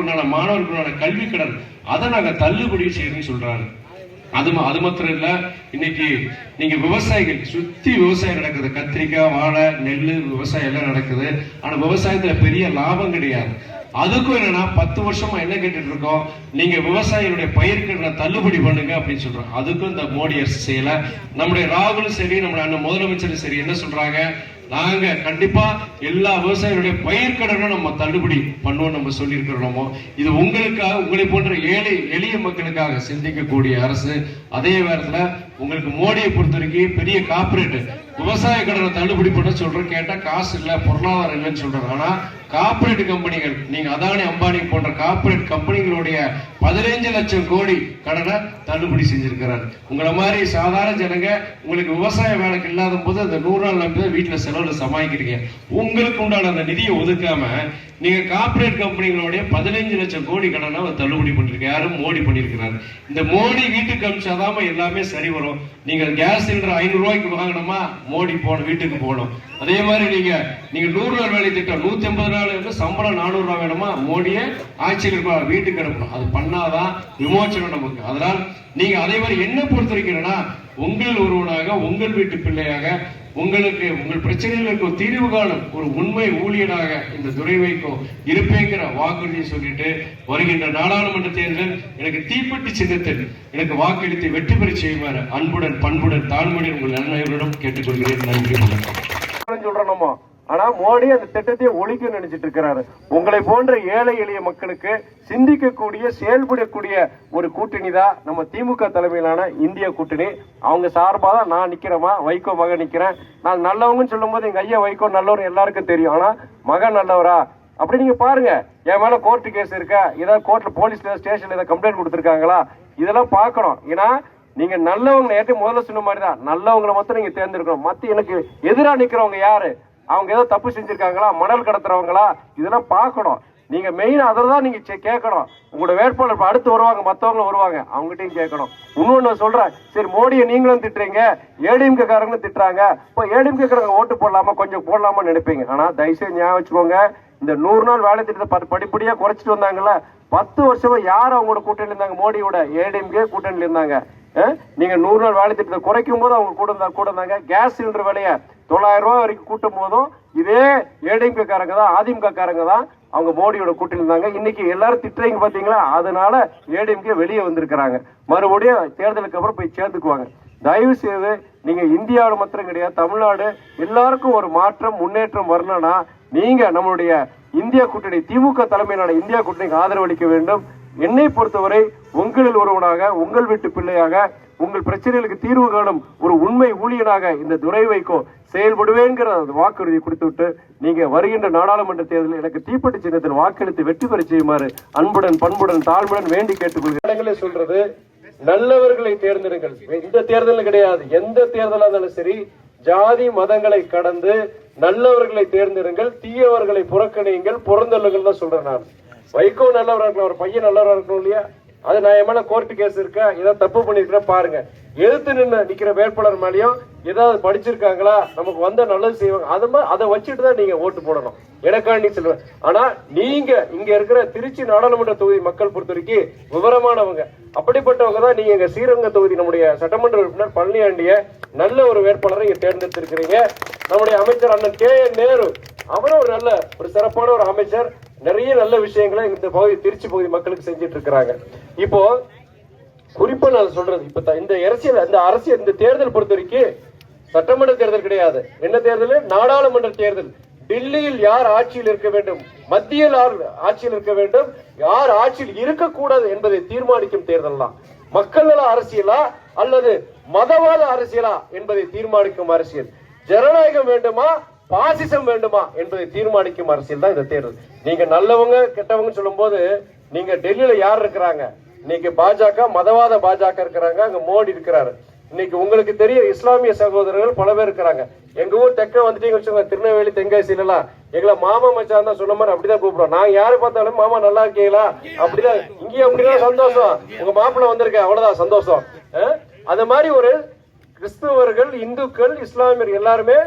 உண்டான மாணவர்களுக்கான கல்வி கடன் அதை நாங்கள் தள்ளுபடி செய்யணும்னு சொல்றாரு. அது அது மாத்திரம் இல்ல இன்னைக்கு நீங்க விவசாயிகள் சுத்தி விவசாயம் நடக்குது. கத்திரிக்காய் வாழை நெல் விவசாயம் எல்லாம் நடக்குது. ஆனா விவசாயத்துல பெரிய லாபம் கிடையாது. அதுக்கும் என்னன்னா பத்து வருஷமா என்ன கேட்டுட்டு இருக்கோம்? நீங்க விவசாயிகளுடைய பயிர்க்கடனை தள்ளுபடி பண்ணுங்க அப்படின்னு சொல்றோம். அதுக்கும் இந்த மோடி அரசு செய்யல. நம்முடைய ராகுலும் சரி நம்முடைய அண்ணன் முதலமைச்சரும் சரி என்ன சொல்றாங்க? நாங்க கண்டிப்பா எல்லா விவசாயிகளுடைய பயிர்க்கடனும் நம்ம தள்ளுபடி பண்ணுவோம் நம்ம சொல்லியிருக்கிறோமோ இது உங்களுக்காக உங்களை போன்ற ஏழை எளிய மக்களுக்காக சிந்திக்கக்கூடிய அரசு. அதே நேரத்துல உங்களுக்கு மோடியை பொறுத்த வரைக்கும் பெரிய கார்பரேட் விவசாய கடனை தள்ளுபடி பண்ண சொல்றோம் கேட்டா காசு இல்ல பொருளாதாரம் இல்லைன்னு சொல்றாங்க. ஆனா கார்பரேட் கம்பெனிகள் நீங்க அதானி அம்பானி போன்ற கார்பரேட் கம்பெனிகளுடைய பதினைஞ்சு லட்சம் கோடி கடனை தள்ளுபடி செஞ்சிருக்கிறார். உங்களை மாதிரி சாதாரண ஜனங்க உங்களுக்கு விவசாய வேலைக்கு இல்லாத போது அந்த நூறு நாள் நம்பி தான் வீட்டுல செலவில் சமாளிக்கிறீங்க. உங்களுக்கு உண்டான அந்த நிதியை ஒதுக்காம நீங்க கார்பரேட் கம்பெனிகளுடைய பதினைஞ்சு லட்சம் கோடி கடனை அவர் தள்ளுபடி பண்ணிருக்க யாரும் மோடி பண்ணிருக்கிறாரு. இந்த மோடி வீட்டுக்கு அமிச்சாதாம எல்லாமே சரி வரும். நீங்க கேஸ் சிலிண்டர் ஐநூறு ரூபாய்க்கு வாங்கணுமா மோடி போன வீட்டுக்கு போகணும். அதே மாதிரி நீங்க நீங்க நூறு நாள் வேலை திட்டம் நூத்தி ஐம்பது நாள் இருந்து சம்பளம் நானூறு ரூபாய் வேணுமா? மோடியை ஆட்சியில் இருப்பா வீட்டுக்கு அனுப்பணும். அது பண்ணாதான் விமோச்சனம் நமக்கு. அதனால் நீங்க அதே மாதிரி என்ன பொறுத்த வரைக்கிறேன்னா உங்கள் ஒருவனாக உங்கள் வீட்டு பிள்ளையாக உங்களுக்கு உங்கள் பிரச்சனைகளுக்கு தீர்வு காணும் ஒரு உண்மை ஊழியனாக இந்த துறை வைக்கோ இருப்பேங்கிற வாக்குறுதியை சொல்லிட்டு வருகின்ற நாடாளுமன்ற தேர்தல் எனக்கு தீப்பெட்டி சின்னத்தில் எனக்கு வாக்களித்து வெற்றி பெற செய்வார் அன்புடன் பண்புடன் தாழ்மையுடன் உங்கள் நன்மையுடன் கேட்டுக்கொள்கிறேன். நன்றி சொல்றோம் நம்ம. ஆனா மோடி அந்த திட்டத்தையே ஒழிக்க நினைச்சிட்டு இருக்கிறாரு. உங்களை போன்ற ஏழை எளிய மக்களுக்கு சிந்திக்கக்கூடிய செயல்படக்கூடிய ஒரு கூட்டணி தான் நம்ம திமுக தலைமையிலான இந்திய கூட்டணி. அவங்க சார்பாக தான் நான் நிக்கிறேமா வைகோ மகன் நிக்கிறேன். நான் நல்லவங்கன்னு சொல்லும்போது எங்க ஐயா வைகோ நல்லவர் எல்லாருக்கும் தெரியும். ஆனா மகன் நல்லவரா? அப்படி நீங்க பாருங்க. என் மேல கோர்ட்டு கேஸ் இருக்கா? ஏதாவது கோர்ட்ல போலீஸ் ஸ்டேஷன்ல ஏதாவது கம்ப்ளைண்ட் கொடுத்துருக்காங்களா? இதெல்லாம் பார்க்கணும். ஏன்னா நீங்க நல்லவங்க நேற்று முதல்ல சொன்ன மாதிரி தான் நல்லவங்களை மட்டும் நீங்க தேர்ந்தெடுக்கணும். மத்த எனக்கு எதிராக நிக்கிறவங்க யாரு? அவங்க ஏதோ தப்பு செஞ்சுருக்காங்களா? மணல் கடத்துறவங்களா? இதெல்லாம் பார்க்கணும். நீங்கள் மெயின் அதில் தான் நீங்கள் கேட்கணும். உங்களோட வேட்பாளர் இப்போ அடுத்து வருவாங்க மற்றவங்களும் வருவாங்க. அவங்ககிட்டயும் கேட்கணும். இன்னொன்று நான் சரி மோடியை நீங்களும் திட்டுறீங்க. ஏடிஎம்கேக்காரங்களும் திட்டுறாங்க. இப்போ ஏடிஎம்கேக்காரங்க ஓட்டு போடலாமா? கொஞ்சம் போடலாமான்னு நினைப்பீங்க. ஆனால் தயவுசெய்து ஞாபகம் வச்சுக்கோங்க. இந்த நூறு நாள் வேலை திட்டத்தை படிப்படியாக குறைச்சிட்டு வந்தாங்கல்ல பத்து வருஷமா யார் அவங்களோட கூட்டணியில் இருந்தாங்க? மோடியோட ஏடிஎம்கே கூட்டணியில் இருந்தாங்க. நீங்கள் நூறு நாள் வேலை திட்டத்தை குறைக்கும் போது அவங்க கூட இருந்தா கூட இருந்தாங்க. கேஸ் சிலிண்டர் விலையை தொள்ளாயிரம் ரூபாய் வரைக்கும் கூட்டும் போதும் இதே ஏடிஎம்கே காரங்க தான் அதிமுக காரங்க தான் அவங்க மோடியோட கூட்டணி இருந்தாங்க. இன்னைக்கு எல்லாரும் திட்டுறீங்க பாத்தீங்களா? அதனால ஏடிஎம்கே வெளியே வந்திருக்கிறாங்க. மறுபடியும் தேர்தலுக்கு அப்புறம் போய் சேர்ந்துக்குவாங்க. தயவு செய்து நீங்க இந்தியாவில் மாத்திரம் கிடையாது தமிழ்நாடு எல்லாருக்கும் ஒரு மாற்றம் முன்னேற்றம் வரணும்னா நீங்க நம்மளுடைய இந்தியா கூட்டணி திமுக தலைமையிலான இந்தியா கூட்டணிக்கு ஆதரவளிக்க வேண்டும். என்னை பொறுத்தவரை உங்களில் ஒருவனாக உங்கள் வீட்டு பிள்ளையாக உங்கள் பிரச்சனைகளுக்கு தீர்வு காணும் ஒரு உண்மை ஊழியனாக இந்த துறை வைக்கோ செயல்படுவேங்கிற அந்த வாக்குறுதி கொடுத்துவிட்டு நீங்க வருகின்ற நாடாளுமன்ற தேர்தலில் எனக்கு தீப்பெட்டி சின்னத்தில் வாக்களித்து வெற்றி பெற செய்யுமாறு அன்புடன் பண்புடன் தாழ்வுடன் வேண்டி கேட்டுக்கொள்கிறேன். சொல்றது நல்லவர்களை தேர்ந்தெடுங்கள். இந்த தேர்தல் கிடையாது. எந்த தேர்தலா இருந்தாலும் சரி ஜாதி மதங்களை கடந்து நல்லவர்களை தேர்ந்தெடுங்கள். தீயவர்களை புறக்கணியுங்கள். புறந்தள்ளுங்கள் தான் சொல்றேன் நான். வைகோ நல்லவராக இருக்கலாம் அவர் பையன் நல்லவராக இருக்கணும் இல்லையா? அது நான் கோர்ட் கோர்ட்டு கேஸ் இருக்கா? ஏதாவது தப்பு பண்ணிருக்கிறேன் பாருங்க. எழுத்து நின்று நிக்கிற வேட்பாளர் மேலேயும் ஏதாவது படிச்சிருக்காங்களா? நமக்கு வந்த நல்லது செய்வாங்க. அது மாதிரி அதை வச்சுட்டு தான் நீங்க ஓட்டு போடணும். எனக்காண்டி சொல்லுவேன். ஆனா நீங்க இங்க இருக்கிற திருச்சி நாடாளுமன்ற தொகுதி மக்கள் பொறுத்த வரைக்கும் விவரமானவங்க. அப்படிப்பட்டவங்க தான் நீங்க எங்க ஸ்ரீரங்க தொகுதி நம்முடைய சட்டமன்ற உறுப்பினர் பழனியாண்டிய நல்ல ஒரு வேட்பாளரை இங்க தேர்ந்தெடுத்திருக்கிறீங்க. நம்முடைய அமைச்சர் அண்ணன் கே என் நேரு அவரும் ஒரு நல்ல ஒரு சிறப்பான ஒரு அமைச்சர். நிறைய நல்ல விஷயங்களை இந்த பகுதி திருச்சி பகுதி மக்களுக்கு செஞ்சிட்டு இருக்கிறாங்க. இப்போ குறிப்பா நான் சொல்றது இப்ப த- இந்த அரசியல் இந்த அரசியல் இந்த தேர்தல் பொறுத்த வரைக்கும் சட்டமன்ற தேர்தல் கிடையாது. என்ன தேர்தல்? நாடாளுமன்ற தேர்தல். டெல்லியில் யார் ஆட்சியில் இருக்க வேண்டும்? மத்தியில் யார் ஆட்சியில் இருக்க வேண்டும்? யார் ஆட்சியில் இருக்கக்கூடாது என்பதை தீர்மானிக்கும் தேர்தல் தான் மக்கள் நல அரசியலா அல்லது மதவாத அரசியலா என்பதை தீர்மானிக்கும் அரசியல்? ஜனநாயகம் வேண்டுமா? பாசிசம் வேண்டுமா என்பதை தீர்மானிக்கும் அரசியல் தான் இந்த தேர்தல். நீங்க நல்லவங்க கெட்டவங்க சொல்லும்போது நீங்க டெல்லியில யார் இருக்கிறாங்க? இன்னைக்கு பாஜக மதவாத பாஜக இருக்கிறாங்க அங்க மோடி இருக்கிறாரு. இன்னைக்கு உங்களுக்கு தெரியும் இஸ்லாமிய சகோதரர்கள் பல பேர் இருக்கிறாங்க. எங்க ஊர் தெக்க வந்துட்டீங்க வச்சுக்கோங்க திருநெல்வேலி தென்காசியில எல்லாம் எங்களை மாமா மச்சான் தான் சொன்ன மாதிரி அப்படிதான் கூப்பிடுவோம் நான் யாரு பார்த்தாலும் மாமா நல்லா இருக்கீங்களா? அப்படிதான். இங்கேயும் அப்படிதான் சந்தோஷம். உங்க மாப்பிள்ள வந்திருக்கேன் அவ்வளவுதான் சந்தோஷம். அது மாதிரி ஒரு கிறிஸ்துவர்கள் இந்துக்கள் இஸ்லாமியர் எல்லாருமே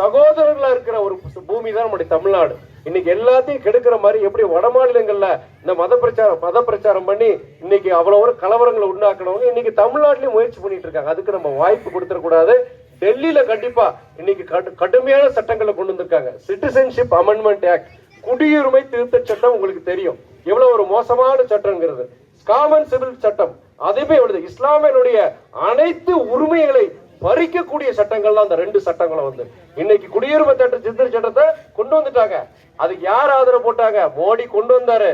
சகோதரர்களா இருக்கிற ஒரு பூமி தான் நம்முடைய தமிழ்நாடு. இன்னைக்கு எல்லாத்தையும் கெடுக்கிற மாதிரி எப்படி வட மாநிலங்கள்ல இந்த மத பிரச்சாரம் மத பிரச்சாரம் பண்ணி இன்னைக்கு அவ்வளவு ஒரு கலவரங்களை உண்டாக்கணும்னு இன்னைக்கு தமிழ்நாட்டிலயும் முயற்சி பண்ணிட்டு இருக்காங்க. அதுக்கு நம்ம வாய்ப்பு கொடுத்துடக்கூடாது. டெல்லியில கண்டிப்பா இன்னைக்கு கடுமையான சட்டங்களை கொண்டு வந்திருக்காங்க. சிட்டிசன்ஷிப் அமெண்ட்மெண்ட் ஆக்ட் குடியுரிமை திருத்த சட்டம் உங்களுக்கு தெரியும். எவ்வளவு ஒரு மோசமான சட்டம்ங்கிறது காமன் சிவில் சட்டம். அதுவே எவ்வளவு இஸ்லாமியனுடைய அனைத்து உரிமைகளை பறிக்கக்கூடிய சட்டங்கள்லாம் அந்த ரெண்டு சட்டங்களும் வந்து இன்னைக்கு குடியுரிமை சட்ட சித்திர சட்டத்தை கொண்டு வந்துட்டாங்க. அதுக்கு யார் ஆதரவு போட்டாங்க? மோடி கொண்டு வந்தாரு.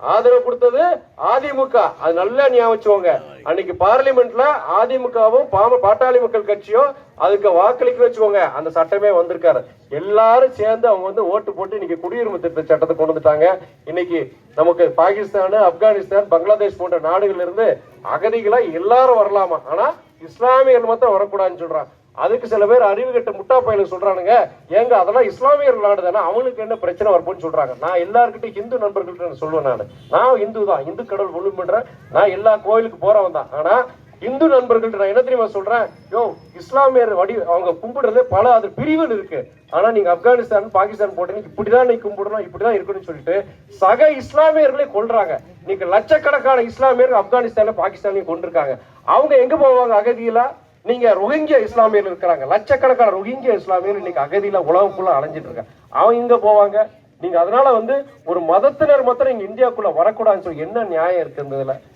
ஆதரவு கொடுத்தது அதிமுக. அது நல்லா ஞாபகம் அன்னைக்கு பார்லிமெண்ட்ல அதிமுகவும் பாம பாட்டாளி மக்கள் கட்சியும் அதுக்கு வாக்களிக்க வச்சுக்கோங்க. அந்த சட்டமே வந்திருக்காரு. எல்லாரும் சேர்ந்து அவங்க வந்து ஓட்டு போட்டு இன்னைக்கு குடியுரிமை திருத்த சட்டத்தை கொண்டு வந்துட்டாங்க. இன்னைக்கு நமக்கு பாகிஸ்தான் ஆப்கானிஸ்தான் பங்களாதேஷ் போன்ற நாடுகள்ல இருந்து அகதிகளா எல்லாரும் வரலாமா? ஆனா இஸ்லாமியர்கள் மாத்திரம் வரக்கூடாதுன்னு சொல்றான் அதுக்கு சில பேர் அறிவு கட்ட முட்டா பயில சொல்றானுங்க. ஏங்க அதெல்லாம் இஸ்லாமியர் நாடு தானே என்ன பிரச்சனை வரப்போன்னு சொல்றாங்க. நான் எல்லாருக்கிட்டையும் இந்து நண்பர்கள்ட்ட நான் சொல்லுவேன் நான். நான் இந்து தான் இந்து கடவுள் ஒண்ணு பண்றேன் நான் எல்லா கோயிலுக்கு போறவன் தான் ஆனா இந்து நண்பர்கள்ட்ட நான் என்ன தெரியுமா சொல்றேன்? யோ இஸ்லாமியர் வடி அவங்க கும்பிடுறது பல அது பிரிவுகள் இருக்கு. ஆனா நீங்க ஆப்கானிஸ்தான் பாகிஸ்தான் போட்டீங்க இப்படிதான் நீ கும்பிடணும் இப்படிதான் இருக்கணும்னு சொல்லிட்டு சக இஸ்லாமியர்களே கொள்றாங்க நீங்க லட்சக்கணக்கான இஸ்லாமியர்கள் ஆப்கானிஸ்தான்ல பாகிஸ்தானையும் கொண்டிருக்காங்க. அவங்க எங்க போவாங்க? அகதியில? நீங்க ரோஹிங்கியா இஸ்லாமியர்கள் இருக்கிறாங்க. லட்சக்கணக்கான ரோஹிங்கியா இஸ்லாமியர்கள் இன்னைக்கு அகதியில உலகம் ஃபுல்லா அலைஞ்சிட்டு இருக்காங்க. அவங்க எங்க போவாங்க. நீங்க அதனால வந்து ஒரு மதத்தினர் மாத்திரம் இங்க இந்தியாக்குள்ள வரக்கூடாதுன்னு சொல்லி என்ன நியாயம் இருக்கு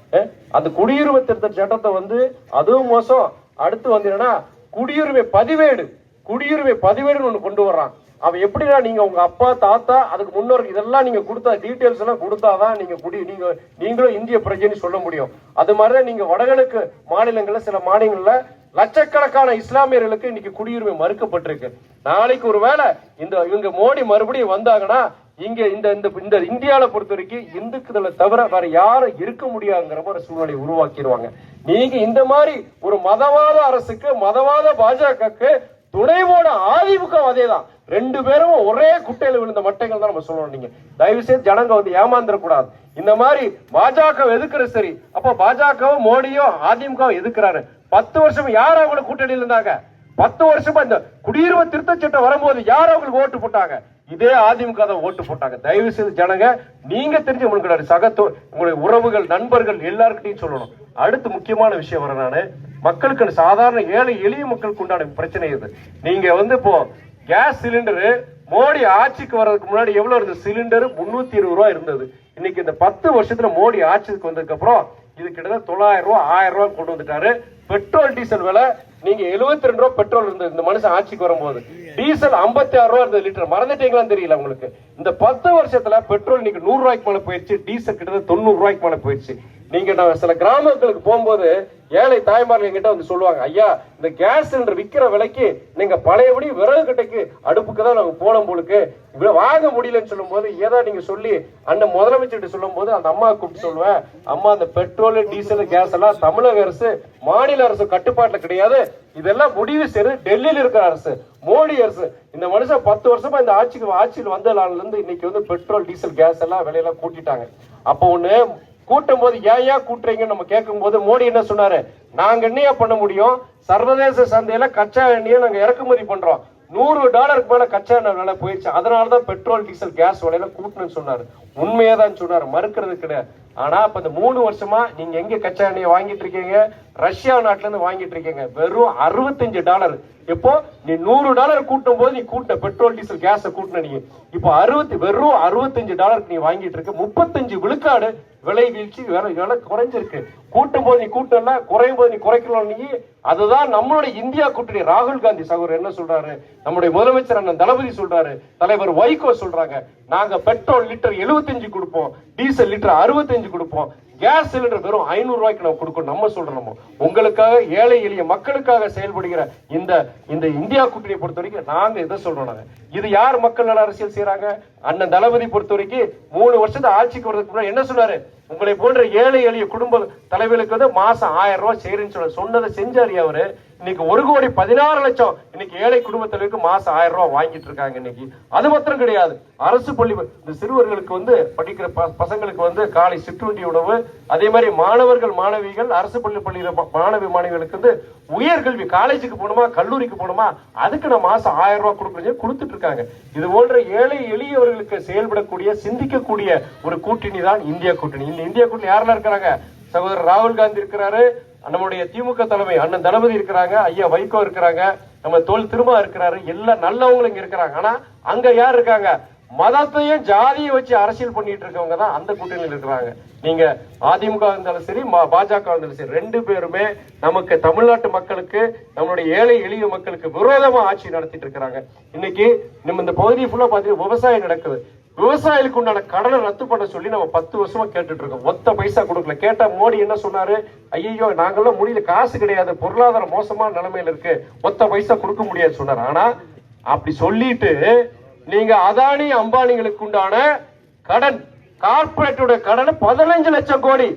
அந்த குடியுரிமை திருத்த சட்டத்தை வந்து அதுவும் மோசம். அடுத்து வந்தீங்கன்னா குடியுரிமை பதிவேடு. குடியுரிமை பதிவேடுன்னு ஒண்ணு கொண்டு வர்றான். அவன் எப்படின்னா நீங்க உங்க அப்பா தாத்தா அதுக்கு முன்னோர் இதெல்லாம் நீங்க கொடுத்தா டீட்டெயில்ஸ் எல்லாம் கொடுத்தாதான் நீங்க குடி நீங்க நீங்களும் இந்திய பிரஜைன்னு சொல்ல முடியும். அது மாதிரிதான் நீங்க வடகிழக்கு மாநிலங்கள்ல சில மாநிலங்கள்ல லட்சக்கணக்கான இஸ்லாமியர்களுக்கு இன்னைக்கு குடியுரிமை மறுக்கப்பட்டிருக்கு. நாளைக்கு ஒருவேளை இந்த இவங்க மோடி மறுபடியும் வந்தாங்கன்னா இங்க இந்த இந்த இந்த இந்தியாவில பொறுத்த வரைக்கும் இந்துக்களை தவிர வேற யாரும் இருக்க முடியாதுங்கிற ஒரு சூழ்நிலை உருவாக்கிடுவாங்க. நீங்க இந்த மாதிரி ஒரு மதவாத அரசுக்கு மதவாத பாஜகவுக்கு துணைவோட ஆதிமுகம் அதேதான். ரெண்டு பேரும் ஒரே குட்டையில விழுந்த மட்டைகள் தான் நம்ம சொல்லணும் நீங்க. தயவு செய்து ஜனங்க வந்து ஏமாந்துடக்கூடாது. இந்த மாதிரி பாஜக எதுக்குறது சரி? அப்ப பாஜகவும் மோடியும் அதிமுகவும் எதுக்குறாரு? பத்து வருஷம் யார் அவங்களுக்கு கூட்டணியில் இருந்தாங்க? பத்து வருஷமா இந்த குடியுரிமை திருத்த சட்டம் வரும்போது யார் அவங்களுக்கு ஓட்டு போட்டாங்க? இதே அதிமுக தான் ஓட்டு போட்டாங்க. தயவு செய்து ஜனங்க நீங்க தெரிஞ்ச உங்களுக்கு சகத்தோ உங்களுடைய உறவுகள் நண்பர்கள் எல்லாருக்கிட்டையும் சொல்லணும். அடுத்து முக்கியமான விஷயம் வர நானு மக்களுக்கு சாதாரண ஏழை எளிய மக்களுக்கு உண்டான பிரச்சனை இது. நீங்க வந்து இப்போ கேஸ் சிலிண்டரு மோடி ஆட்சிக்கு வர்றதுக்கு முன்னாடி எவ்வளவு இருந்தது? சிலிண்டர் முன்னூத்தி இருபது ரூபாய் இருந்தது. இன்னைக்கு இந்த பத்து வருஷத்துல மோடி ஆட்சிக்கு வந்ததுக்கு அப்புறம் இது கிட்டத்தட்ட தொள்ளாயிரம் ரூபா ஆயிரம் ரூபா கொண்டு வந்துட்டாரு. பெட்ரோல் டீசல் விலை நீங்க 72 ரெண்டு ரூபா பெட்ரோல் இருந்தது இந்த மனுஷன் ஆட்சிக்கு வரும்போது டீசல் 56 ஆறு ரூபா இருந்தது லிட்டர் மறந்துட்டீங்களான்னு தெரியல உங்களுக்கு. இந்த பத்து வருஷத்துல பெட்ரோல் இன்னைக்கு நூறு ரூபாய்க்கு மேல போயிடுச்சு டீசல் கிட்டத்தட்ட தொண்ணூறு ரூபாய்க்கு மேல போயிடுச்சு. நீங்க நான் சில கிராமங்களுக்கு போகும்போது ஏழை தாய்மார்கள் கிட்ட வந்து சொல்லுவாங்க ஐயா இந்த கேஸ் சிலிண்டர் விற்கிற விலைக்கு நீங்க பழையபடி விறகு கட்டைக்கு அடுப்புக்கு தான் நாங்க போன போலுக்கு. இவ்வளவு வாங்க முடியலன்னு சொல்லும்போது ஏதோ நீங்க சொல்லி அண்ணன் முதலமைச்சர்கிட்ட சொல்லும்போது அந்த அம்மா கூப்பிட்டு சொல்லுவேன் அம்மா அந்த பெட்ரோல் டீசல் கேஸ் எல்லாம் தமிழக அரசு மாநில அரசு கட்டுப்பாட்டுல கிடையாது. இதெல்லாம் முடிவு செய்து டெல்லியில இருக்கிற அரசு மோடி அரசு. இந்த மனுஷன் பத்து வருஷமா இந்த ஆட்சிக்கு ஆட்சியில் வந்த நாள்ல இருந்து இன்னைக்கு வந்து பெட்ரோல் டீசல் கேஸ் எல்லாம் விலையெல்லாம் கூட்டிட்டாங்க. அப்போ ஒண்ணு கூட்டும் போது ஏன் ஏன் கூட்டுறீங்கன்னு நம்ம கேட்கும் போது மோடி என்ன சொன்னாரு? நாங்க என்னையா பண்ண முடியும்? சர்வதேச சந்தையில கச்சா எண்ணெயை நாங்க இறக்குமதி பண்றோம். நூறு டாலருக்கு மேல கச்சா எண்ணெய் விலை போயிடுச்சு. அதனாலதான் பெட்ரோல் டீசல் கேஸ் விலையில கூட்டணும்னு சொன்னாரு. உண்மையை தான் சொன்னார். மறுக்கிறது கிடையாது. ஆனா இப்ப இந்த மூணு வருஷமா நீங்க எங்க கச்சா எண்ணெயை வாங்கிட்டு இருக்கீங்க? ரஷ்யா நாட்டுல இருந்து வாங்கிட்டு இருக்கீங்க. வெறும் அறுபத்தஞ்சு டாலர். இப்போ நீ நூறு டாலர் கூட்டும் போது நீ கூட்ட பெட்ரோல் டீசல் கேஸ கூட்டின நீ. இப்போ அறுபத்தி வெறும் அறுபத்தஞ்சு டாலருக்கு நீ வாங்கிட்டு இருக்க. முப்பத்தஞ்சு விழுக்காடு விலை வீழ்ச்சி விலை விலை குறைஞ்சிருக்கு. கூட்டும் போது நீ கூட்டம்னா குறையும் போது நீ குறைக்கணும் நீ. அதுதான் நம்மளுடைய இந்தியா கூட்டணி. ராகுல் காந்தி சகோதரர் என்ன சொல்றாரு? நம்முடைய முதலமைச்சர் அண்ணன் தளபதி சொல்றாரு. தலைவர் வைகோ சொல்றாங்க. நாங்க பெட்ரோல் லிட்டர் எழுபது 75 கொடுப்போம் டீசல் லிட்டர் 65 கொடுப்போம். கேஸ் சிலிண்டர் வெறும் ஐநூறு ரூபாய்க்கு நம்ம கொடுக்கணும் நம்ம சொல்றோம் நம்ம. உங்களுக்காக ஏழை எளிய மக்களுக்காக செயல்படுகிற இந்த இந்த இந்தியா கூட்டணியை பொறுத்த வரைக்கும் நாங்க இதை சொல்றோம் நாங்க? இது யார் மக்கள் நல அரசியல் செய்யறாங்க அண்ணன் தளபதி பொறுத்த வரைக்கும் மூணு வருஷத்து ஆட்சிக்கு வரதுக்கு முன்னாடி என்ன சொன்னாரு? உங்களை போன்ற ஏழை எளிய குடும்ப தலைவர்களுக்கு வந்து மாசம் ஆயிரம் ரூபாய் செய்யறேன்னு சொல்ல சொன்னதை செஞ்சாரு அவரு. இன்னைக்கு ஒரு கோடி பதினாறு லட்சம் இன்னைக்கு ஏழை குடும்ப தலைவருக்கு மாசம் ஆயிரம் ரூபாய் வாங்கிட்டு இருக்காங்க இன்னைக்கு. அது மாத்திரம் கிடையாது. அரசு பள்ளி இந்த சிறுவர்களுக்கு வந்து படிக்கிற ப- பசங்களுக்கு வந்து காலை சிற்றுண்டி உணவு அதே மாதிரி மாணவர்கள் மாணவிகள் அரசு பள்ளி பள்ளியில மாணவி மாணவிகளுக்கு வந்து உயர்கல்வி காலேஜுக்கு போகணுமா கல்லூரிக்கு போகணுமா அதுக்கு நான் மாசம் ஆயிரம் ரூபாய் கொடுக்குறீங்க கொடுத்துட்டு இருக்காங்க. இது போன்ற ஏழை எளியவர்கள் ஊர்களுக்கு செயல்படக்கூடிய சிந்திக்கக்கூடிய ஒரு கூட்டணி தான் இந்திய கூட்டணி. இந்த இந்திய கூட்டணி யாரெல்லாம் இருக்கிறாங்க? சகோதரர் ராகுல் காந்தி இருக்கிறாரு நம்முடைய திமுக தலைமை அண்ணன் தளபதி இருக்கிறாங்க ஐயா வைகோ இருக்கிறாங்க நம்ம தோல் திருமா இருக்கிறாரு எல்லா நல்லவங்களும் இங்க இருக்கிறாங்க. ஆனா அங்க யார் இருக்காங்க? மதத்தையும் ஜாதியை வச்சு அரசியல் பண்ணிட்டு இருக்கவங்க தான் அந்த கூட்டணியில் இருக்கிறாங்க. நீங்க அதிமுக இருந்தாலும் சரி பாஜக இருந்தாலும் சரி ரெண்டு பேருமே நமக்கு தமிழ்நாட்டு மக்களுக்கு நம்மளுடைய ஏழை எளிய மக்களுக்கு விரோதமா ஆட்சி நடத்திட்டு இருக்கிறாங்க. இன்னைக்கு நம்ம இந்த பகுதி ஃபுல்லா பாத்தீங்கன்னா விவசாயம் நடக்குது. விவசாயிகளுக்கு உண்டான கடனை ரத்து பண்ண சொல்லி நம்ம பத்து வருஷமா கேட்டுட்டு இருக்கோம். ஒத்த பைசா கொடுக்கல. கேட்டா மோடி என்ன சொன்னாரு? ஐயோ நாங்கெல்லாம் முடியல. காசு கிடையாது. பொருளாதாரம் மோசமான நிலைமையில இருக்கு. ஒத்த பைசா கொடுக்க முடியாது சொன்னாரு. ஆனா அப்படி சொல்லிட்டு நீங்க அதானி அம்பானிகளுக்கு உண்டான கடன். கார்பரேட்டோட கடன் பதினஞ்சு லட்சம் கோடி.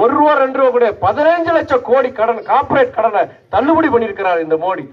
ஒரு ரூபா ரெண்டு ரூபா கூட பதினஞ்சு லட்சம் கோடி கடன் கார்பரேட் கடனை தள்ளுபடி பண்ணியிருக்கிறார் இந்த மோடி.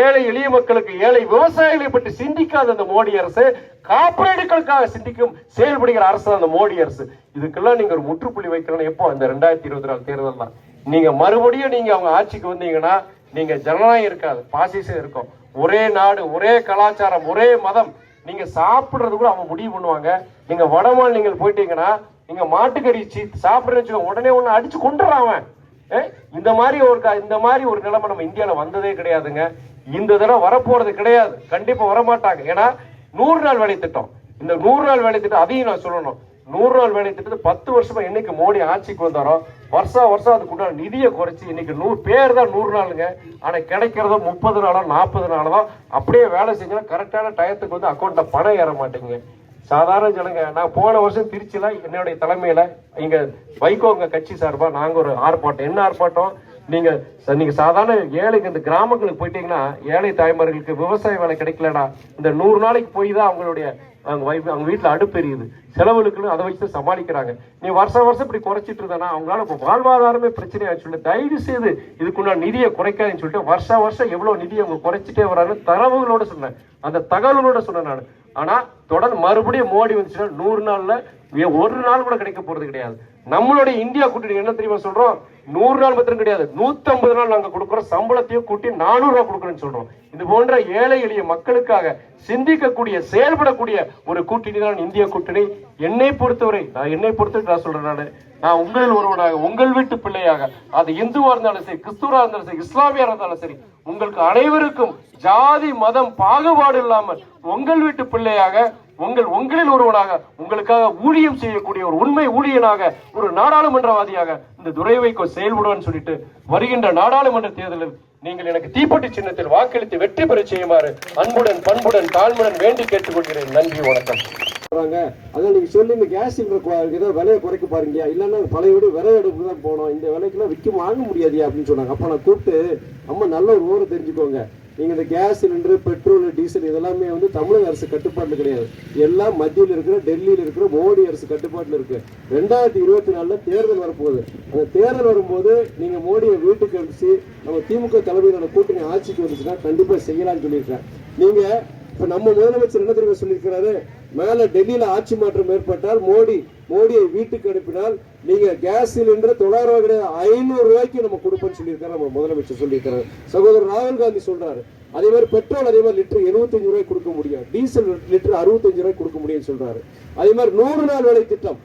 ஏழை எளிய மக்களுக்கு ஏழை விவசாயிகளை பற்றி சிந்திக்காத இந்த மோடி அரசு கார்பரேட்டுகளுக்காக சிந்திக்கும் செயல்படுகிற அரசு அந்த மோடி அரசு. இதுக்கெல்லாம் நீங்க ஒரு முற்றுப்புள்ளி வைக்கிறோன்னு எப்போ இந்த ரெண்டாயிரத்தி இருபத்தி நாலு தேர்தல் தான். நீங்க மறுபடியும் நீங்க அவங்க ஆட்சிக்கு வந்தீங்கன்னா நீங்க ஜனநாயகம் இருக்காது பாசிசம் இருக்கும். ஒரே நாடு ஒரே கலாச்சாரம் ஒரே மதம். நீங்க சாப்பிடுறது கூட அவங்க முடிவு பண்ணுவாங்க. நீங்க வட மாநிலங்கள் போயிட்டீங்கன்னா நீங்க மாட்டுக்கறி சீ சாப்பிடுறேன்னு உடனே ஒண்ணு அடிச்சு கொண்டுறான் அவன். இந்த மாதிரி ஒரு க- இந்த மாதிரி ஒரு நிலைமை நம்ம இந்தியாவில் வந்ததே கிடையாதுங்க. இந்த தடவை வரப்போறது கிடையாது. கண்டிப்பா வரமாட்டாங்க. ஏன்னா நூறு நாள் வேலை திட்டம் இந்த நூறு நாள் வேலை திட்டம் அதையும் நான் சொல்லணும். நூறு நாள் வேலை திட்டத்தை பத்து வருஷமா என்னைக்கு மோடி ஆட்சிக்கு வந்தாரோ வருஷம் வருஷம் அதுக்குண்டான நிதியை குறைச்சி இன்னைக்கு நூறு பேர் தான் நூறு நாளுங்க. ஆனால் கிடைக்கிறதோ முப்பது நாளோ நாற்பது நாளோ தான் அப்படியே வேலை செஞ்சோன்னா கரெக்டான டயத்துக்கு வந்து அக்கௌண்ட்ல பணம் ஏற மாட்டேங்க சாதாரண ஜனங்க நான் போன வருஷம் திருச்சியில் என்னுடைய தலைமையில் இங்கே வைகோ வைகோங்க கட்சி சார்பாக நாங்கள் ஒரு ஆர்ப்பாட்டம். என்ன ஆர்ப்பாட்டம்? நீங்கள் நீங்கள் சாதாரண ஏழைக்கு இந்த கிராமங்களுக்கு போயிட்டீங்கன்னா ஏழை தாய்மார்களுக்கு விவசாய வேலை கிடைக்கலடா. இந்த நூறு நாளைக்கு போய் தான் அவங்களுடைய அவங்க வைஃப் அவங்க வீட்டில் அடுப்பு எரியுது. செலவுகளுக்குன்னு அதை வச்சு தான் சமாளிக்கிறாங்க. நீ வருஷம் வருஷம் இப்படி குறைச்சிட்டு இருந்தானா அவங்களால இப்போ வாழ்வாதாரமே பிரச்சனையாச்சு சொல்லிட்டு தயவு செய்து இதுக்குண்டான நிதியை குறைக்காதுன்னு சொல்லிட்டு வருஷம் வருஷம் எவ்வளோ நிதியை அவங்க குறைச்சிட்டே வராங்க தரவுகளோட சொன்னேன். அந்த தகவல்களோட சொன்னேன் நான். ஆனா தொடர்ந்து மறுபடியும் மோடி வந்துச்சுன்னா நூறு நாள்ல ஒரு நாள் கூட கிடைக்க போறது கிடையாது. நம்மளுடைய இந்தியா கூட்டணி என்ன தெரியுமா சொல்றோம்? நூறு நாள் பத்திரம் கிடையாது. நூத்தி ஐம்பது நாள் நாங்க கொடுக்குறோம். சம்பளத்தையும் கூட்டி நானூறு ரூபாய் சொல்கிறோம் சொல்றோம். இது போன்ற ஏழை எளிய மக்களுக்காக சிந்திக்கக்கூடிய செயல்படக்கூடிய ஒரு கூட்டணி தான் இந்திய கூட்டணி. என்னை பொறுத்தவரை நான் என்னை பொறுத்தவரை நான் சொல்றேன் நான். நான் உங்களில் ஒருவனாக உங்கள் வீட்டு பிள்ளையாக அது இந்துவா இருந்தாலும் சரி கிறிஸ்துவா இருந்தாலும் சரி இஸ்லாமியா இருந்தாலும் சரி உங்களுக்கு அனைவருக்கும் ஜாதி மதம் பாகுபாடு இல்லாமல் உங்கள் வீட்டு பிள்ளையாக உங்கள் உங்களில் ஒருவனாக உங்களுக்காக ஊழியம் செய்யக்கூடிய ஒரு உண்மை ஊழியனாக ஒரு நாடாளுமன்றவாதியாக இந்த துறைவைக்கோ செயல்படுவேன்னு சொல்லிட்டு வருகின்ற நாடாளுமன்ற தேர்தலில் நீங்கள் எனக்கு தீப்பெட்டி சின்னத்தில் வாக்களித்து வெற்றி பெற செய்யுமாறு அன்புடன் பண்புடன் தாழ்முடன் வேண்டி கேட்டுக்கொள்கிறேன். நன்றி வணக்கம். அதான் நீங்க சொல்லி இந்த கேஸ் சிலிண்டர் விலையை குறைக்க பாருங்க இல்லைன்னா பழையபடி விலை எடுப்பு தான் போனோம் இந்த விலைக்கெல்லாம் விற்க வாங்க முடியாதியா அப்படின்னு சொன்னாங்க. அப்ப நான் கூப்பிட்டு அம்மா நல்ல ஒரு ஊரை தெரிஞ்சுக்கோங்க. நீங்க இந்த கேஸ் சிலிண்டர் பெட்ரோல் டீசல் இதெல்லாமே வந்து தமிழக அரசு கட்டுப்பாட்டில் கிடையாது. எல்லாம் மத்தியில் இருக்கிற டெல்லியில் இருக்கிற மோடி அரசு கட்டுப்பாட்டில் இருக்கு. ரெண்டாயிரத்தி இருபத்தி நாலுல தேர்தல் வரப்போகுது. அந்த தேர்தல் வரும்போது நீங்க மோடியை வீட்டுக்கு அனுப்பிச்சு நம்ம திமுக தலைமையிலான கூட்டணி ஆட்சிக்கு வந்துச்சுன்னா கண்டிப்பா செய்யலாம்னு சொல்லியிருக்கேன். நீங்க இப்ப நம்ம முதலமைச்சர் என்ன தெரியுமா சொல்லியிருக்கிறாரு? மேல டெல்லியில ஆட்சி மாற்றம் ஏற்பட்டால் மோடி மோடியை வீட்டுக்கு அனுப்பினால் நீங்க கேஸ் சிலிண்டர் தொள்ளாயிரம் ரூபாய் கிடையாது ஐநூறு ரூபாய்க்கு நம்ம கொடுப்போம்னு சொல்லியிருக்காரு நம்ம முதலமைச்சர் சொல்லியிருக்காரு. சகோதரர் ராகுல் காந்தி சொல்றாரு. அதே மாதிரி பெட்ரோல் அதே மாதிரி லிட்டர் 75 ரூபாய் கொடுக்க முடியும் டீசல் லிட்டர் 65 ரூபாய் கொடுக்க முடியும்னு சொல்றாரு. அதே மாதிரி நூறு நாள் வேலை திட்டம்.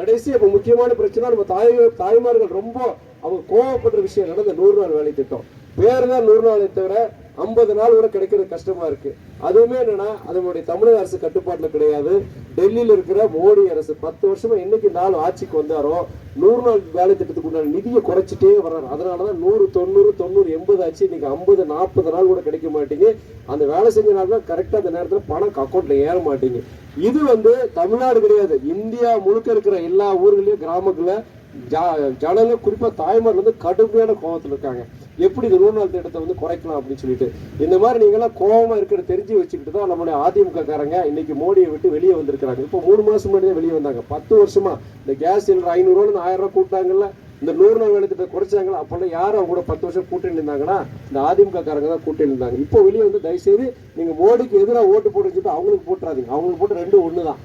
கடைசி அப்ப முக்கியமான பிரச்சனை நம்ம தாய் தாய்மார்கள் ரொம்ப அவங்க கோவப்படுற விஷயம் நடந்த நூறு நாள் வேலை திட்டம். பேர் தான் நூறு நாளை தவிர ஐம்பது நாள் கூட கிடைக்கிறது கஷ்டமா இருக்கு. அதுவுமே என்னன்னா அதனுடைய தமிழக அரசு கட்டுப்பாட்டுல கிடையாது. டெல்லியில இருக்கிற மோடி அரசு பத்து வருஷமா இன்னைக்கு நாள் ஆட்சிக்கு வந்தாரோ நூறு நாள் வேலை திட்டத்துக்கு உண்டான நிதியை குறைச்சிட்டே வர்றாரு. அதனாலதான் நூறு தொண்ணூறு தொண்ணூறு எண்பது ஆச்சு. இன்னைக்கு ஐம்பது நாற்பது நாள் கூட கிடைக்க மாட்டேங்குது. அந்த வேலை செஞ்ச நாள் தான் கரெக்டா அந்த நேரத்துல பணம் அக்கௌண்ட்ல ஏற மாட்டேங்குது. இது வந்து தமிழ்நாடு கிடையாது. இந்தியா முழுக்க இருக்கிற எல்லா ஊர்களையும் கிராமங்கள ஜா- ஜனங்க குறிப்பா தாய்மார்கள் வந்து கடுமையான கோபத்துல இருக்காங்க. எப்படி இந்த நூறு நாள் திட்டத்தை வந்து குறைக்கலாம் அப்படின்னு சொல்லிட்டு. இந்த மாதிரி நீங்களாம் எல்லாம் கோபமா இருக்கிற தெரிஞ்சு வச்சுக்கிட்டு தான் நம்மளுடைய அதிமுக காரங்க இன்னைக்கு மோடியை விட்டு வெளியே வந்திருக்கிறாங்க. இப்போ மூணு மாசம் முன்னாடி வெளியே வந்தாங்க. பத்து வருஷமா இந்த கேஸ் சிலிண்டர் ஐநூறு ரூபாய் ஆயிரம் ரூபா கூட்டாங்கல்ல இந்த நூறு நாள் வேலை திட்டத்தை குறைச்சாங்களா? அப்பெல்லாம் யாரும் அவங்க கூட பத்து வருஷம் கூட்டணி இருந்தாங்கன்னா இந்த அதிமுக காரங்க தான் கூட்டணி இருந்தாங்க. இப்போ வெளியே வந்து தயவுசெய்து நீங்க மோடிக்கு எதிராக ஓட்டு போட்டு அவங்களுக்கு போட்டுறாதீங்க. அவங்களுக்கு போட்டு ரெண்டு ஒன்று தான்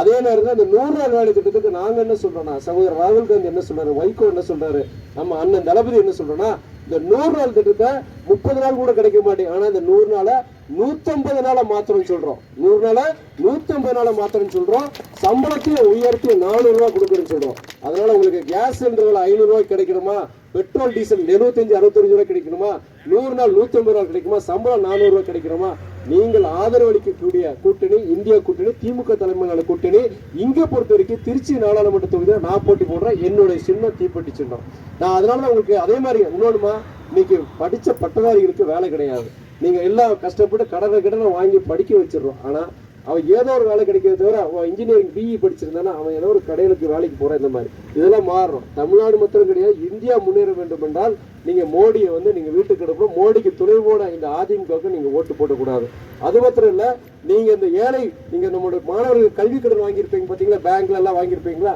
அதே நேரத்தில் இந்த நூறு நாள் வேலை திட்டத்துக்கு நாங்கள் என்ன சொல்கிறோன்னா சகோதரர் ராகுல் காந்தி என்ன சொல்கிறாரு வைகோ என்ன சொல்கிறாரு நம்ம அண்ணன் தளபதி என்ன சொல்கிறோன்னா இந்த நூறு நாள் திட்டத்தை முப்பது நாள் கூட கிடைக்க மாட்டேங்குது. ஆனா இந்த நூறு நாளை நூத்தம்பது நாளா மாத்திரம் சொல்றோம். நூறு நாளா நூத்தம்பது நாளா மாத்திரம் சொல்றோம். சம்பளத்தையும் உயர்த்தி நானூறு ரூபாய் கொடுக்குறேன்னு சொல்றோம். அதனால உங்களுக்கு கேஸ் சிலிண்டர்கள் ஐநூறு ரூபாய் கிடைக்கணுமா? பெட்ரோல் டீசல் எழுபத்தஞ்சு அறுபத்தஞ்சு ரூபாய் கிடைக்கணுமா? நூறு நாள் நூத்தி ஐம்பது கிடைக்குமா? சம்பளம் நானூறு ரூபாய் கிடைக்கணுமா? நீங்கள் ஆதரவளிக்கக்கூடிய கூட்டணி இந்தியா கூட்டணி திமுக தலைமையிலான கூட்டணி. இங்க பொறுத்த வரைக்கும் திருச்சி நாடாளுமன்ற தொகுதியில் நான் போட்டி போடுறேன். என்னுடைய சின்னம் தீப்பெட்டி சின்னம். நான் அதனால தான் உங்களுக்கு அதே மாதிரி இன்னொன்றுமா இன்னைக்கு படித்த பட்டதாரிகளுக்கு வேலை கிடையாது. நீங்க எல்லாம் கஷ்டப்பட்டு கடனை கடனை வாங்கி படிக்க வச்சிடுறோம். ஆனா அவன் ஏதோ ஒரு வேலை கிடைக்கிறத தவிர அவன் இன்ஜினியரிங் பிஇ படிச்சிருந்தானா அவன் ஏதோ ஒரு கடைகளுக்கு வேலைக்கு போகிறான் இந்த மாதிரி. இதெல்லாம் மாறுறோம் தமிழ்நாடு மாத்திரம் கிடையாது இந்தியா முன்னேற வேண்டும் என்றால் நீங்க மோடியை வந்து நீங்க வீட்டுக்கு எடுக்கணும். மோடிக்கு துணைவோட இந்த அதிமுகவுக்கு நீங்க ஓட்டு போடக்கூடாது. அது மாத்திரம் இல்ல நீங்க இந்த ஏழை நீங்க நம்மளுடைய மாணவர்கள் கல்வி கடன் வாங்கியிருப்பீங்க பாத்தீங்களா? பேங்க்ல எல்லாம் வாங்கியிருப்பீங்களா?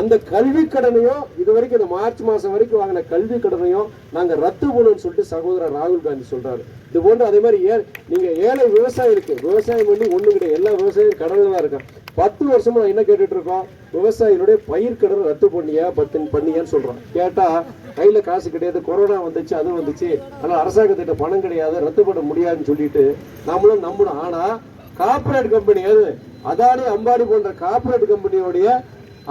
அந்த கல்வி கடனையும் இது வரைக்கும் இந்த மார்ச் மாசம் வரைக்கும் வாங்கின கல்வி கடனையும் நாங்க ரத்து பண்ணணும்னு சொல்லிட்டு சகோதரர் ராகுல் காந்தி சொல்றாரு. இது போன்று அதே மாதிரி ஏ நீங்க ஏழை விவசாயம் இருக்கு விவசாயம் பண்ணி ஒண்ணு கிடையாது. எல்லா விவசாயம் கடன்ல தான் இருக்கான் பத்து வருஷமா நான் என்ன கேட்டுட்டு இருக்கோம்? விவசாயிகளுடைய பயிர்க்கடன் ரத்து பண்ணியா பத்து பண்ணியான்னு சொல்றோம். கேட்டா கையில காசு கிடையாது கொரோனா வந்துச்சு அது வந்துச்சு. ஆனால் அரசாங்கத்திட்ட பணம் கிடையாது ரத்து பண்ண முடியாதுன்னு சொல்லிட்டு நம்மளும் நம்பணும். ஆனா கார்பரேட் கம்பெனி எது? அதானி அம்பானி போன்ற கார்பரேட் கம்பெனியோடைய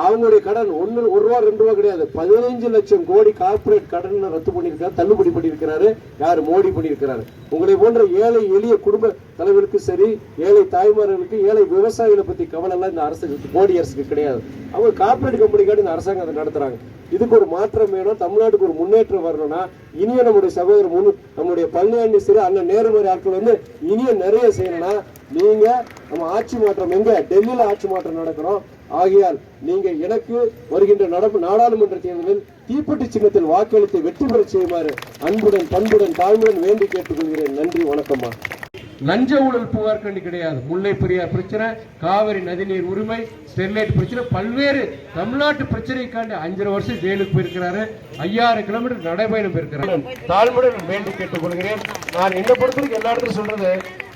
அவங்களுடைய கடன் ஒன்று ஒரு ரூபா ரெண்டு ரூபா கிடையாது. பதினைஞ்சு லட்சம் கோடி கார்ப்பரேட் கடன் ரத்து பண்ணியிருக்காரு தள்ளுபடி பண்ணியிருக்கிறாரு. யார்? மோடி பண்ணியிருக்கிறாரு. உங்களை போன்ற ஏழை எளிய குடும்ப தலைவருக்கு சரி ஏழை தாய்மார்களுக்கு ஏழை விவசாயிகளை பற்றி கவலை எல்லாம் இந்த அரசு மோடி அரசுக்கு கிடையாது. அவங்க கார்ப்பரேட் கம்பெனிக்காடி இந்த அரசாங்கம் அதை நடத்துகிறாங்க இதுக்கு ஒரு மாற்றம் வேணும் தமிழ்நாட்டுக்கு ஒரு முன்னேற்றம் வரணும்னா இனிய நம்முடைய சகோதரர் முன்னு நம்முடைய பழனியாண்டி சரி அண்ணன் நேரு மாதிரி ஆட்கள் வந்து இனிய நிறைய செய்யணும்னா நீங்க நம்ம ஆட்சி மாற்றம் எங்க? டெல்லியில ஆட்சி மாற்றம் நடக்கணும். ஆகையால் நீங்க எனக்கு வருகின்ற நடப்பு நாடாளுமன்ற தேர்தலில் தீப்பெட்டி சின்னத்தில் வாக்களித்து வெற்றி பெறச் செய்யுமாறு அன்புடன் பண்புடன் தாழ்மையுடன் வேண்டி கேட்டுக்கொள்கிறேன். நன்றி வணக்கம்மா. லஞ்ச ஊழல் புகார் கண்டி கிடையாது. முல்லை பெரியார் பிரச்சனை காவிரி நதிநீர் உரிமை ஸ்டெர்லைட் பிரச்சனை பல்வேறு தமிழ்நாட்டு பிரச்சனைக்காண்டி அஞ்சரை வருஷம் ஜெயிலுக்கு போயிருக்கிறாரு. ஐயாயிரம் கிலோமீட்டர் நடைபயணம் போயிருக்கிறாரு. தாழ்மையுடன் வேண்டி கேட்டுக்கொள்கிறேன். நான் என்ன பொறுத்தவரைக்கும் எல்லா இடத்துலையும் சொல்றது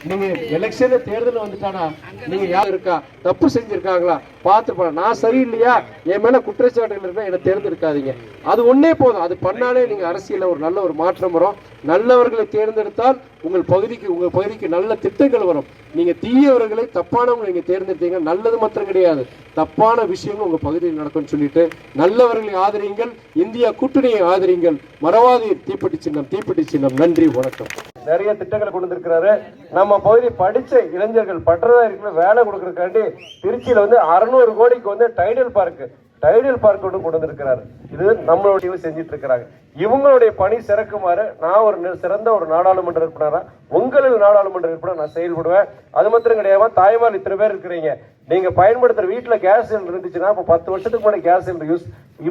நீங்க எலெக்ஷன்ல தேர்தல் வந்துட்டானா? நீங்க யார் இருக்கா? தப்பு செஞ்சிருக்காங்களா? பார்த்து நான் சரியில்லையா? என் மேல குற்றச்சாட்டுகள் இருந்தா என்ன தேர்ந்தெடுக்காதீங்க. அது ஒன்னே போதும். அது பண்ணாலே நீங்க அரசியல ஒரு நல்ல ஒரு மாற்றம் வரும். நல்லவர்களை தேர்ந்தெடுத்தால் உங்கள் பகுதிக்கு உங்கள் பகுதிக்கு நல்ல திட்டங்கள் வரும். நீங்கள் தீயவர்களை தப்பானவங்களை நீங்கள் தேர்ந்தெடுத்தீங்க நல்லது மாத்திரம் கிடையாது. தப்பான விஷயங்கள் உங்கள் பகுதியில் நடக்கும்னு சொல்லிட்டு நல்லவர்களை ஆதரியுங்கள் இந்தியா கூட்டணியை ஆதரியுங்கள். மறவாதி தீப்பெட்டி சின்னம் தீப்பெட்டி சின்னம். நன்றி வணக்கம். நிறைய திட்டங்களை கொண்டு வந்திருக்கிறாரு. நம்ம பகுதி படிச்ச இளைஞர்கள் பட்டதாரிகளுக்கு வேலை கொடுக்கறதுக்காண்டி திருச்சியில வந்து அறுநூறு கோடிக்கு வந்து டைடல் பார்க்கு டைடல் பார்க் ஒன்று கொண்டு வந்திருக்கிறார் இது நம்மளுடைய செஞ்சிட்டு இருக்கிறாங்க இவங்களுடைய பணி சிறக்குமாறு நான் ஒரு சிறந்த ஒரு நாடாளுமன்ற உறுப்பினரா உங்களில் நாடாளுமன்ற உறுப்பினர் நான் செயல்படுவேன். அது மாத்திரம் கிடையாம தாய்மார் இத்தனை பேர் இருக்கிறீங்க. நீங்க பயன்படுத்துற வீட்டுல கேஸ் சிலிண்டர் இருந்துச்சுன்னா இப்ப பத்து வருஷத்துக்கு முன்னாடி கேஸ் சிலிண்டர் யூஸ்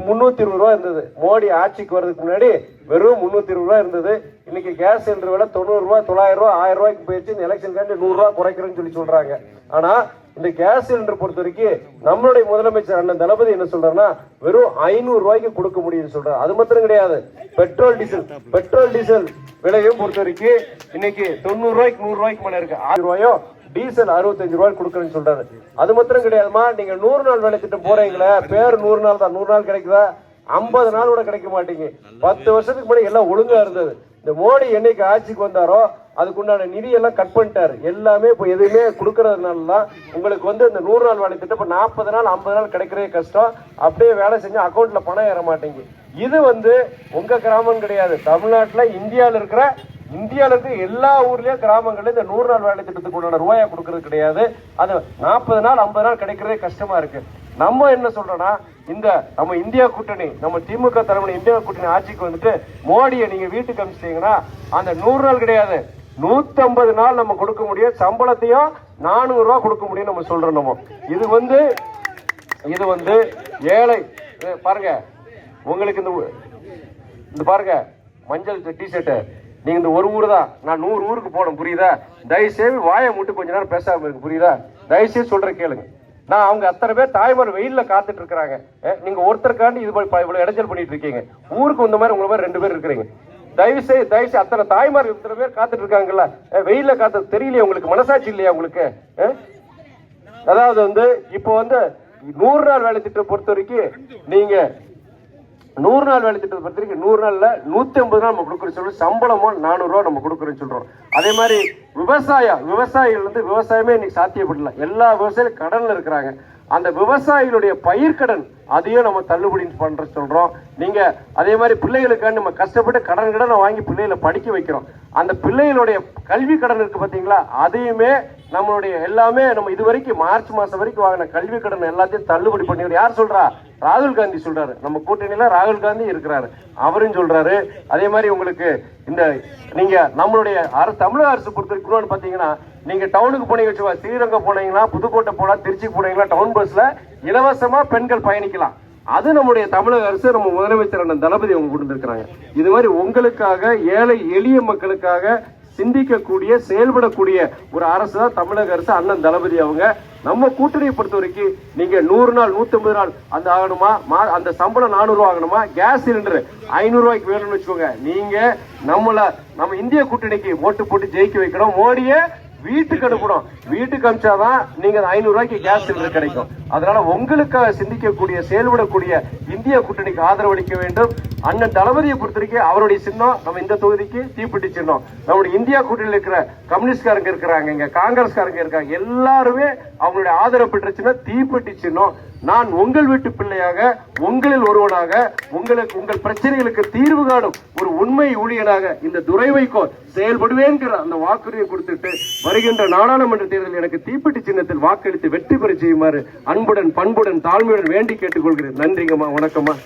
முன்னூத்தி இருபது ரூபா இருந்தது. மோடி ஆட்சிக்கு வர்றதுக்கு முன்னாடி வெறும் முன்னூத்தி இருபது ரூபா இருந்தது. இன்னைக்கு கேஸ் சிலிண்டர் விலை தொண்ணூறு ரூபா தொள்ளாயிரம் ரூபா ஆயிரம் ரூபாய்க்கு போயிடுச்சு. இந்த எலெக்ஷன் காண்டி நூறு ரூபா குறைக்கிறேன்னு சொல்லி சொல்றாங்க. ஆனா இந்த கேஸ் சிலிண்டர் பொறுத்த வரைக்கும் நம்மளுடைய முதலமைச்சர் அண்ணன் தளபதி என்ன சொல்றாருன்னா வெறும் ஐநூறு ரூபாய்க்கு கொடுக்க முடியும்னு சொல்றாரு. அது மாத்திரம் கிடையாது. பெட்ரோல் டீசல் பெட்ரோல் டீசல் விலையும் பொறுத்த வரைக்கும் இன்னைக்கு தொண்ணூறு ரூபாய்க்கு நூறு ரூபாய்க்கு மேல இருக்கு. ஆயிரம் ரூபாயோ டீசல் அறுபத்தஞ்சு ரூபாய் கொடுக்குறேன்னு சொல்றாரு. அது மாத்திரம் கிடையாதுமா நீங்க நூறு நாள் வேலை திட்டம் போறீங்களே பேர் நூறு நாள் தான். நூறு நாள் கிடைக்குதா? ஐம்பது நாள் கூட கிடைக்க மாட்டீங்க. பத்து வருஷத்துக்கு முன்னாடி எல்லாம் ஒழுங்கா இருந்தது. இந்த மோடி என்னைக்கு ஆட்சிக்கு வந்தாரோ அதுக்குண்டான நிதியெல்லாம் கட் பண்ணிட்டாரு. எல்லாமே இப்போ எதுவுமே கொடுக்கறதுனாலலாம் உங்களுக்கு வந்து இந்த நூறு நாள் வேலை திட்டம் இப்போ நாற்பது நாள் ஐம்பது நாள் கிடைக்கிறதே கஷ்டம். அப்படியே வேலை செஞ்சு அக்கௌண்ட்ல பணம் ஏற மாட்டேங்குது. இது வந்து உங்க கிராமம் கிடையாது. தமிழ்நாட்டில் இந்தியாவில் இருக்கிற இந்தியாவில் இருக்க எல்லா ஊர்லேயும் கிராமங்கள்ல இந்த நூறு நாள் வேலை திட்டத்துக்கு உண்டான ரூபாயை கொடுக்கறது கிடையாது. அது நாற்பது நாள் ஐம்பது நாள் கிடைக்கிறதே கஷ்டமா இருக்கு. நம்ம என்ன சொல்றோம்னா இந்த நம்ம இந்தியா கூட்டணி நம்ம திமுக தலைமை இந்தியா கூட்டணி ஆட்சிக்கு வந்துட்டு மோடியை நீங்க வீட்டுக்கு அனுப்பிச்சிட்டீங்கன்னா அந்த நூறு நாள் கிடையாது. நூத்தம்பது நாள் நம்ம கொடுக்க முடியும் சம்பளத்தையும் நானூறு கொடுக்க முடியும் நம்ம சொல்றோம் நம்ம. இது வந்து இது வந்து ஏழை பாருங்க உங்களுக்கு இந்த இந்த பாருங்க மஞ்சள் டிஷர்ட்டு நீங்க இந்த ஒரு ஊர் தான். நான் நூறு ஊருக்கு போகணும் புரியுதா? தயவுசெய்து வாயை மட்டும் கொஞ்ச நேரம் பேசாம இருக்கு புரியுதா? தயவுசெய்து சொல்ற கேளுங்க. நான் அவங்க அத்தனை பேர் தாய்மார் வெயிலில் காத்துட்டு இருக்கிறாங்க. நீங்க ஒருத்தருக்காண்டி இது போய் இவ்வளவு இடைஞ்சல் பண்ணிட்டு இருக்கீங்க. ஊருக்கு இந்த மாதிரி உங்களை மாதிரி ரெண்டு பேர் இருக்கிறீங்க. தயவு செய்து தயவு செய்து அத்தனை தாய்மார் இத்தனை பேர் காத்துட்டு இருக்காங்கல்ல வெயில காத்து தெரியலையா உங்களுக்கு? மனசாட்சி இல்லையா உங்களுக்கு? அதாவது வந்து இப்போ வந்து நூறு நாள் வேலை திட்டம் பொறுத்த வரைக்கும் நீங்க நூறு நாள் வேலை திட்டத்தை பொறுத்தவரைக்கும் நூறு நாள்ல நூத்தி ஐம்பது நாள் நம்ம கொடுக்குறோம் சொல்றோம். சம்பளமோ நானூறுரூவா நம்ம கொடுக்குறோம்னு சொல்றோம். அதே மாதிரி விவசாயம் விவசாயிகள் வந்து விவசாயமே இன்னைக்கு சாத்தியப்படல. எல்லா விவசாயிகளும் கடன்ல இருக்கிறாங்க. அந்த விவசாயிகளுடைய பயிர்க்கடன் அதையும் நம்ம தள்ளுபடி பண்ற சொல்றோம். நீங்க அதே மாதிரி பிள்ளைகளுக்காண்டி நம்ம கஷ்டப்பட்டு கடன் கடனை வாங்கி பிள்ளைகளை படிக்க வைக்கிறோம். அந்த பிள்ளைகளுடைய கல்வி கடன் இருக்கு பாத்தீங்களா? அதையுமே நம்மளுடைய எல்லாமே நம்ம இது வரைக்கும் மார்ச் மாசம் வரைக்கும் வாங்கின கல்வி கடன் எல்லாத்தையும் தள்ளுபடி பண்ணி யார் சொல்றா? ராகுல் காந்தி சொல்றாரு. நம்ம கூட்டணியில ராகுல் காந்தி இருக்கிறாரு. அவரும் சொல்றாரு. அதே மாதிரி உங்களுக்கு இந்த நீங்க நம்மளுடைய அரசு தமிழக அரசு பொறுத்திருக்கிறோம்னு பாத்தீங்கன்னா நீங்க டவுனுக்கு போனீங்க வச்சுக்கோங்க ஸ்ரீரங்கம் போனீங்கன்னா புதுக்கோட்டை போனா திருச்சி போனீங்கன்னா டவுன் பஸ்ல இலவசமா பெண்கள் பயணிக்கலாம். அது நம்முடைய தமிழக அரசு நம்ம முதலமைச்சர் அண்ணன் தளபதி அவங்க கொடுத்திருக்கிறாங்க. இது மாதிரி உங்களுக்காக ஏழை எளிய மக்களுக்காக சிந்திக்கக்கூடிய செயல்படக்கூடிய ஒரு அரசு தான் தமிழக அரசு அண்ணன் தளபதி அவங்க. நம்ம கூட்டணியை பொறுத்த வரைக்கும் நீங்க நூறு நாள் நூத்தம்பது நாள் அந்த ஆகணுமா? மா- அந்த சம்பளம் நானூறு ஆகணுமா? கேஸ் சிலிண்டர் ஐநூறு ரூபாய்க்கு வேணும்னு வச்சுக்கோங்க. நீங்க நம்மள நம்ம இந்திய கூட்டணிக்கு ஓட்டு போட்டு ஜெயிக்க வைக்கணும். மோடியை வீட்டுக்கு அனுப்பணும். வீட்டுக்கு அனுப்பிச்சாதான் நீங்க ஐநூறு ரூபாய்க்கு கேஸ் சிலிண்டர் கிடைக்கும். அதனால உங்களுக்காக சிந்திக்கக்கூடிய செயல்படக்கூடிய இந்திய கூட்டணிக்கு ஆதரவளிக்க வேண்டும். அண்ணன் தளபதியை பொறுத்த வரைக்கும் அவருடைய சின்னம் நம்ம இந்த தொகுதிக்கு தீப்பெட்டி சின்னம். நம்முடைய இந்தியா கூட்டணியில் இருக்கிற கம்யூனிஸ்ட்காரங்க இருக்கிறாங்க இங்க காங்கிரஸ்காரங்க இருக்காங்க எல்லாருமே அவங்களுடைய ஆதரவு பெற்றுச்சுன்னா சின்னம் தீப்பெட்டி சின்னம். நான் உங்கள் வீட்டு பிள்ளையாக உங்களில் ஒருவனாக உங்களுக்கு உங்கள் பிரச்சனைகளுக்கு தீர்வு காணும் ஒரு உண்மை ஊழியனாக இந்த துறைவைக்கோ செயல்படுவேங்கிற அந்த வாக்குறுதியை கொடுத்துட்டு வருகின்ற நாடாளுமன்ற தேர்தலில் எனக்கு தீப்பெட்டி சின்னத்தில் வாக்களித்து வெற்றி பெற செய்யுமாறு அன்புடன் பண்புடன் தாழ்மையுடன் வேண்டி கேட்டுக்கொள்கிறேன். நன்றிங்கம்மா வணக்கம்மா.